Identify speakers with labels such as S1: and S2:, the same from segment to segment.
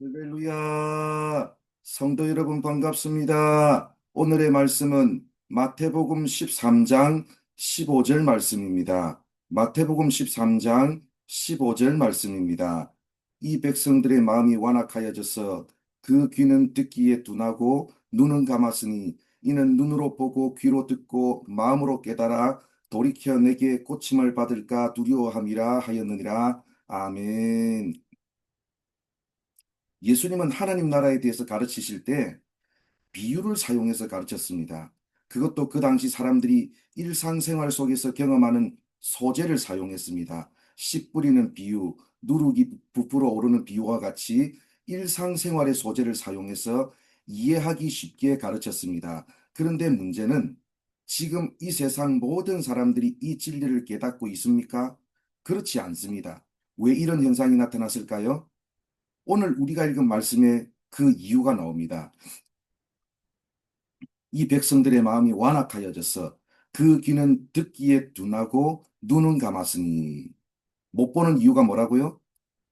S1: 할렐루야. 성도 여러분 반갑습니다. 오늘의 말씀은 마태복음 13장 15절 말씀입니다. 마태복음 13장 15절 말씀입니다. 이 백성들의 마음이 완악하여져서 그 귀는 듣기에 둔하고 눈은 감았으니 이는 눈으로 보고 귀로 듣고 마음으로 깨달아 돌이켜 내게 고침을 받을까 두려워함이라 하였느니라. 아멘. 예수님은 하나님 나라에 대해서 가르치실 때 비유를 사용해서 가르쳤습니다. 그것도 그 당시 사람들이 일상생활 속에서 경험하는 소재를 사용했습니다. 씨 뿌리는 비유, 누룩이 부풀어 오르는 비유와 같이 일상생활의 소재를 사용해서 이해하기 쉽게 가르쳤습니다. 그런데 문제는 지금 이 세상 모든 사람들이 이 진리를 깨닫고 있습니까? 그렇지 않습니다. 왜 이런 현상이 나타났을까요? 오늘 우리가 읽은 말씀에 그 이유가 나옵니다. 이 백성들의 마음이 완악하여져서 그 귀는 듣기에 둔하고 눈은 감았으니 못 보는 이유가 뭐라고요?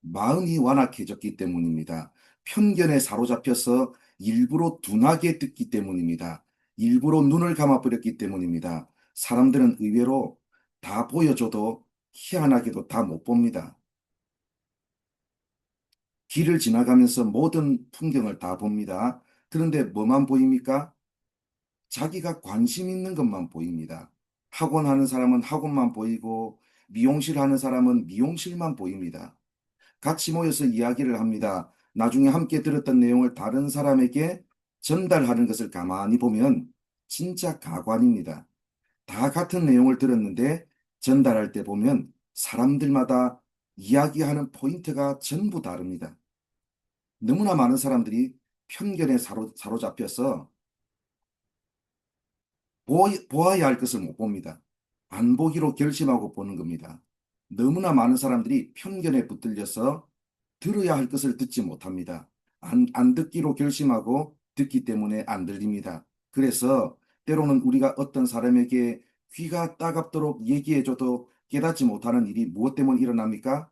S1: 마음이 완악해졌기 때문입니다. 편견에 사로잡혀서 일부러 둔하게 듣기 때문입니다. 일부러 눈을 감아버렸기 때문입니다. 사람들은 의외로 다 보여줘도 희한하게도 다 못 봅니다. 길을 지나가면서 모든 풍경을 다 봅니다. 그런데 뭐만 보입니까? 자기가 관심 있는 것만 보입니다. 학원 하는 사람은 학원만 보이고 미용실 하는 사람은 미용실만 보입니다. 같이 모여서 이야기를 합니다. 나중에 함께 들었던 내용을 다른 사람에게 전달하는 것을 가만히 보면 진짜 가관입니다. 다 같은 내용을 들었는데 전달할 때 보면 사람들마다 이야기하는 포인트가 전부 다릅니다. 너무나 많은 사람들이 편견에 사로, 사로잡혀서 보, 보아야 할 것을 못 봅니다. 안 보기로 결심하고 보는 겁니다. 너무나 많은 사람들이 편견에 붙들려서 들어야 할 것을 듣지 못합니다. 안, 안 듣기로 결심하고 듣기 때문에 안 들립니다. 그래서 때로는 우리가 어떤 사람에게 귀가 따갑도록 얘기해줘도 깨닫지 못하는 일이 무엇 때문에 일어납니까?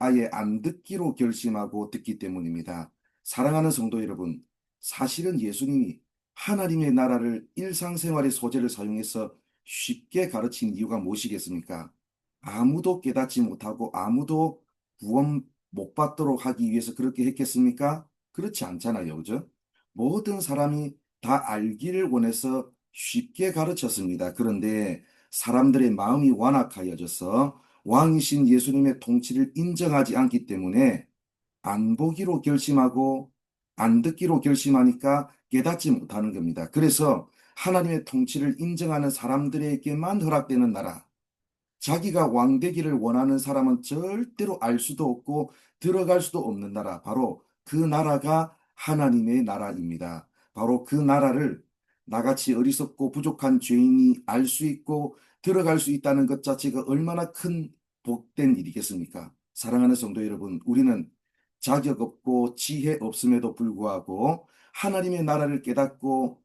S1: 아예 안 듣기로 결심하고 듣기 때문입니다. 사랑하는 성도 여러분, 사실은 예수님이 하나님의 나라를 일상생활의 소재를 사용해서 쉽게 가르친 이유가 무엇이겠습니까? 아무도 깨닫지 못하고 아무도 구원 못 받도록 하기 위해서 그렇게 했겠습니까? 그렇지 않잖아요. 그죠? 모든 사람이 다 알기를 원해서 쉽게 가르쳤습니다. 그런데 사람들의 마음이 완악하여져서 왕이신 예수님의 통치를 인정하지 않기 때문에 안 보기로 결심하고 안 듣기로 결심하니까 깨닫지 못하는 겁니다. 그래서 하나님의 통치를 인정하는 사람들에게만 허락되는 나라. 자기가 왕되기를 원하는 사람은 절대로 알 수도 없고 들어갈 수도 없는 나라. 바로 그 나라가 하나님의 나라입니다. 바로 그 나라를 나같이 어리석고 부족한 죄인이 알 수 있고 들어갈 수 있다는 것 자체가 얼마나 큰 복된 일이겠습니까? 사랑하는 성도 여러분, 우리는 자격 없고 지혜 없음에도 불구하고 하나님의 나라를 깨닫고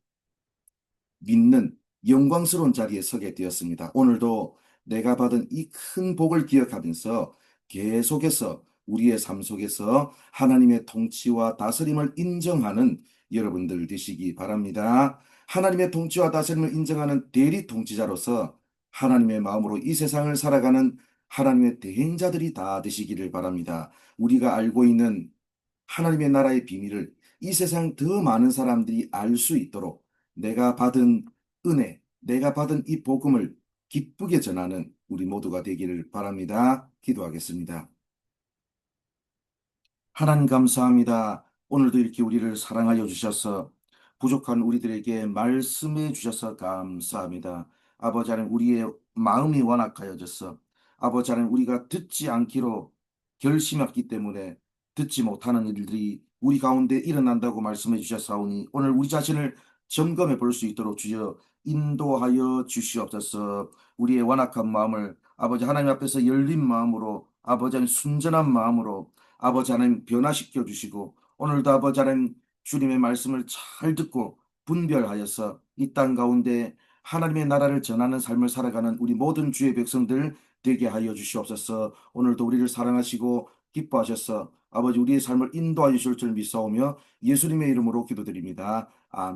S1: 믿는 영광스러운 자리에 서게 되었습니다. 오늘도 내가 받은 이 큰 복을 기억하면서 계속해서 우리의 삶 속에서 하나님의 통치와 다스림을 인정하는 여러분들 되시기 바랍니다. 하나님의 통치와 다스림을 인정하는 대리 통치자로서 하나님의 마음으로 이 세상을 살아가는 하나님의 대행자들이 다 되시기를 바랍니다. 우리가 알고 있는 하나님의 나라의 비밀을 이 세상 더 많은 사람들이 알 수 있도록 내가 받은 은혜, 내가 받은 이 복음을 기쁘게 전하는 우리 모두가 되기를 바랍니다. 기도하겠습니다. 하나님 감사합니다. 오늘도 이렇게 우리를 사랑하여 주셔서 부족한 우리들에게 말씀해 주셔서 감사합니다. 아버지 하나님 우리의 마음이 완악하여져서 아버지 하나님 우리가 듣지 않기로 결심했기 때문에 듣지 못하는 일들이 우리 가운데 일어난다고 말씀해 주셨사오니 오늘 우리 자신을 점검해 볼 수 있도록 주여 인도하여 주시옵소서 우리의 완악한 마음을 아버지 하나님 앞에서 열린 마음으로 아버지 하나님 순전한 마음으로 아버지 하나님 변화시켜 주시고 오늘도 아버지 하나님 주님의 말씀을 잘 듣고 분별하여서 이 땅 가운데 하나님의 나라를 전하는 삶을 살아가는 우리 모든 주의 백성들 되게 하여 주시옵소서. 오늘도 우리를 사랑하시고 기뻐하셔서 아버지 우리의 삶을 인도하여 주실 줄 믿사오며 예수님의 이름으로 기도드립니다. 아멘.